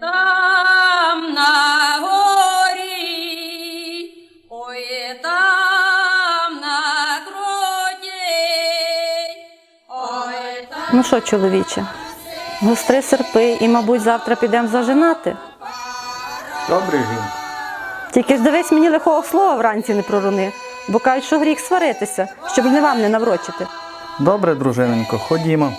Там на горі, ой, там на кроті, ой, там. Ну що, чоловіче, гостри серпи і, мабуть, завтра підемо зажинати. Добре, жінко. Тільки ж дивись мені лихого слова вранці не проруни, бо кажуть, що гріх сваритися, щоб не вам не наврочити. Добре, дружиненько, ходімо.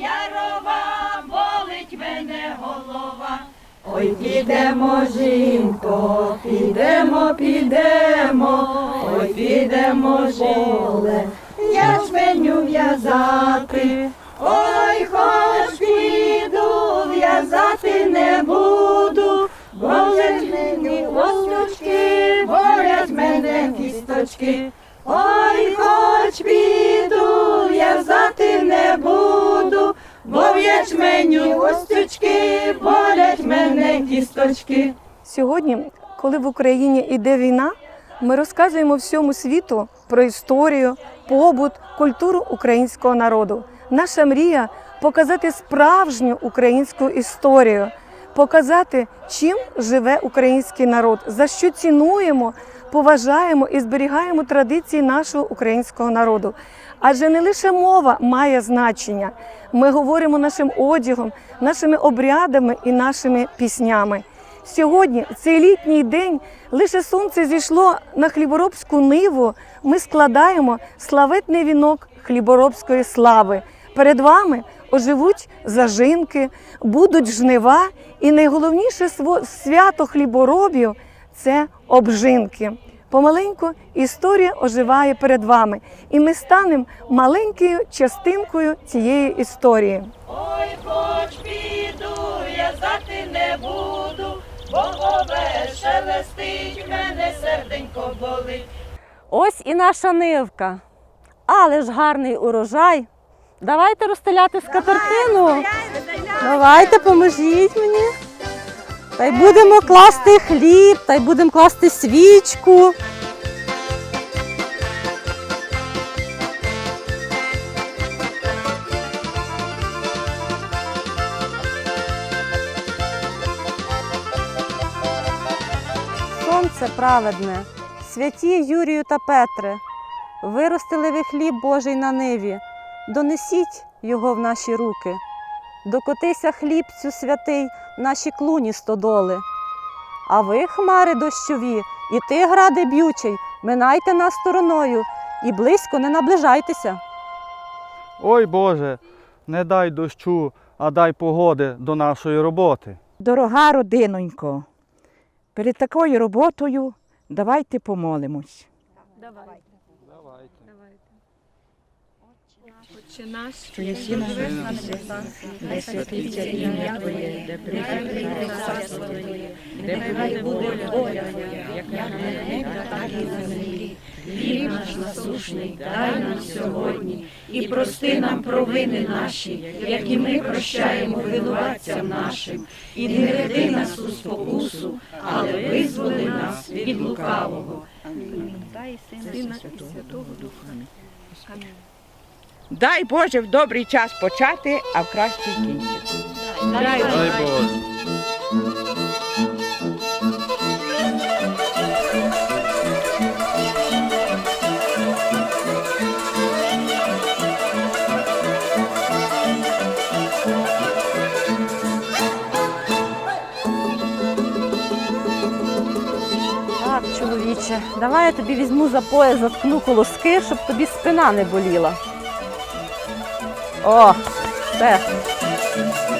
Ярова, болить мене голова. Ой, підемо, жінко, підемо, підемо, ой, підемо, жоле, ячменю в'язати. Ой, хоч піду, в'язати не буду, бо мені осточки, болять мене кісточки. Ой, хоч піду, в'язати не буду, бо в ячменю остючки, болять мене кісточки. Сьогодні, коли в Україні йде війна, ми розказуємо всьому світу про історію, побут, культуру українського народу. Наша мрія показати справжню українську історію, показати, чим живе український народ, за що цінуємо, поважаємо і зберігаємо традиції нашого українського народу. Адже не лише мова має значення. Ми говоримо нашим одягом, нашими обрядами і нашими піснями. Сьогодні, цей літній день, лише сонце зійшло на хліборобську ниву. Ми складаємо славетний вінок хліборобської слави. Перед вами оживуть зажинки, будуть жнива, і найголовніше свято хліборобів це обжинки. Помаленьку історія оживає перед вами, і ми станемо маленькою частинкою цієї історії. Ой, хоч піду, в'язати не буду, бо шелестить, мене серденько болить. Ось і наша нивка. Але ж гарний урожай. Давайте розстеляти скатертину. Давайте, поможіть мені. Та й будемо класти хліб, та й будемо класти свічку. Сонце праведне, святі Юрію та Петре, виростили ви хліб Божий на ниві, донесіть його в наші руки. Докотися хлібцю святий в наші клуні стодоли. А ви, хмари дощові, і ти, гради б'ючий, минайте нас стороною і близько не наближайтеся. Ой Боже, не дай дощу, а дай погоди до нашої роботи. Дорога родинонько, перед такою роботою давайте помолимось. Що єсі на небесі, де святиться ім'я Твоє, де прийде царство Твоє, де буде воля Твоя, як на небі, так і на землі. Хліб наш насушний дай нам сьогодні, і прости нам провини наші, як і ми прощаємо винуватцям нашим, і не веди нас у спокусу, але визволи нас від лукавого. Дай Боже в добрий час почати, а в кращий кінчити. Дай Боже. Так, чоловіче, давай я тобі візьму за пояс, заткну колоски, щоб тобі спина не боліла. О, все.